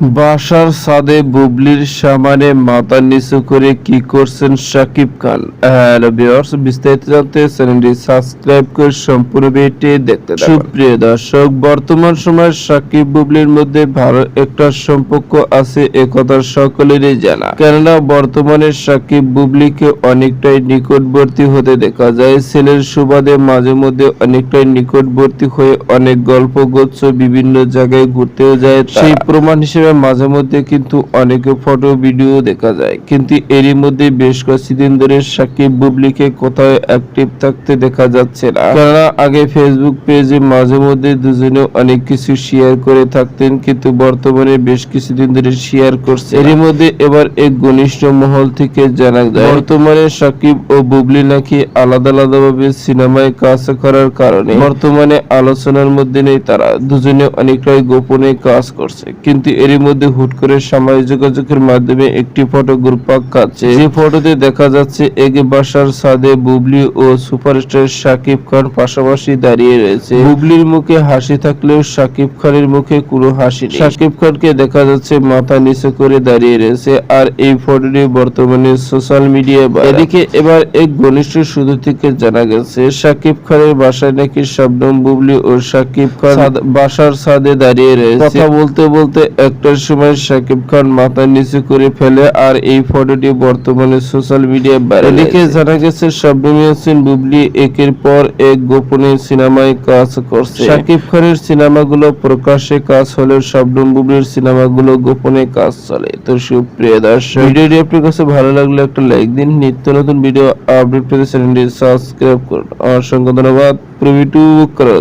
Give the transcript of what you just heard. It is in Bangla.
বাসার সাদে বুবলির সামানে মাথা নিচু করে কি করছেন সাকিব খান? হ্যালো ভিউয়ার্স, বিস্তারিত জানতে চ্যানেলটি সাবস্ক্রাইব করে সম্পূর্ণ ভিডিওটি দেখতে সুপ্রিয় দর্শক, বর্তমান সময়ে সাকিব বুবলির মধ্যে ভালো একটা সম্পর্ক আছে একথা সকলেরই জানা। কেননা বর্তমানে সাকিব বুবলিকে অনেকটাই নিকটবর্তী হতে দেখা যায়। ছেলের সুবাদে মাঝে মধ্যে অনেকটাই নিকটবর্তী হয়ে অনেক গল্প গুচ্ছ বিভিন্ন জায়গায় ঘুরতেও যায় সেই প্রমাণ হিসেবে মাঝে মধ্যে কিন্তু অনেকে ফটো ভিডিও দেখা যায়। কিন্তু এরই মধ্যে বেশ কয়েকদিন ধরে সাকিব বুবলিকে কোথাও অ্যাক্টিভ থাকতে দেখা যাচ্ছে না। কেননা আগে ফেসবুক পেজে মাঝে মধ্যে দুজনে অনেক কিছু শেয়ার করে থাকতেন, কিন্তু বর্তমানে বেশ কিছুদিন ধরে শেয়ার করছে এরই মধ্যে এবার এক ঘনিষ্ঠ মহল থেকে জানা যায়, বর্তমানে সাকিব ও বুবলি নাকি আলাদা আলাদা ভাবে সিনেমায় কাজ করার কারণে বর্তমানে আলোচনার মধ্যে নেই তারা। দুজনে অনেকটাই গোপনে কাজ করছে। কিন্তু এরই মধ্যে হুট করে সামাজিক যোগাযোগের মাধ্যমে একটি ফটো গ্রুপাক খাচ্ছে যে ফটোতে দেখা যাচ্ছে এক বাসার সাদে বুবলি ও সুপারস্টার শাকিব খান পাশাপাশি দাঁড়িয়ে রয়েছে। বুবলির মুখে হাসি থাকলেও শাকিব খানের মুখে কোনো হাসি নেই। শাকিব খানকে দেখা যাচ্ছে মাথা নিচু করে দাঁড়িয়ে রয়েছে আর এই ফটোটি বর্তমানে সোশ্যাল মিডিয়ায় এদিকে এবার এক ঘনিষ্ঠ সূত্র থেকে জানা গেছে শাকিব খানের বাসায় নাকি শবনম বুবলি ও শাকিব খান বাসার ছাদে দাঁড়িয়ে রয়েছে। কথা বলতে বলতে একটার সময় শাকিব খান মাথা নিচু করে ফেলে আর এই ফটোটি বর্তমানে সোশ্যাল মিডিয়ায় এদিকে জানা গেছে শবনম ইয়াসিন বুবলি একের পর এক গোপনে সিনেমায় কাজ করছে। শাকিব খানের সিনেমাগুলো প্রকাশ্যে কাজ হলেও শবনম বুবলির সিনেমাগুলো গোপনে কাজ চলে। তো সুপ্রিয় দর্শক ভিডিওটি আপনার কাছে ভালো লাগলে একটা লাইক দিন। নিত্য নতুন ভিডিও আপডেট পেতে চ্যানেলটি সাবস্ক্রাইব করুন। অসংখ্য ধন্যবাদ। প্রভিটু করো।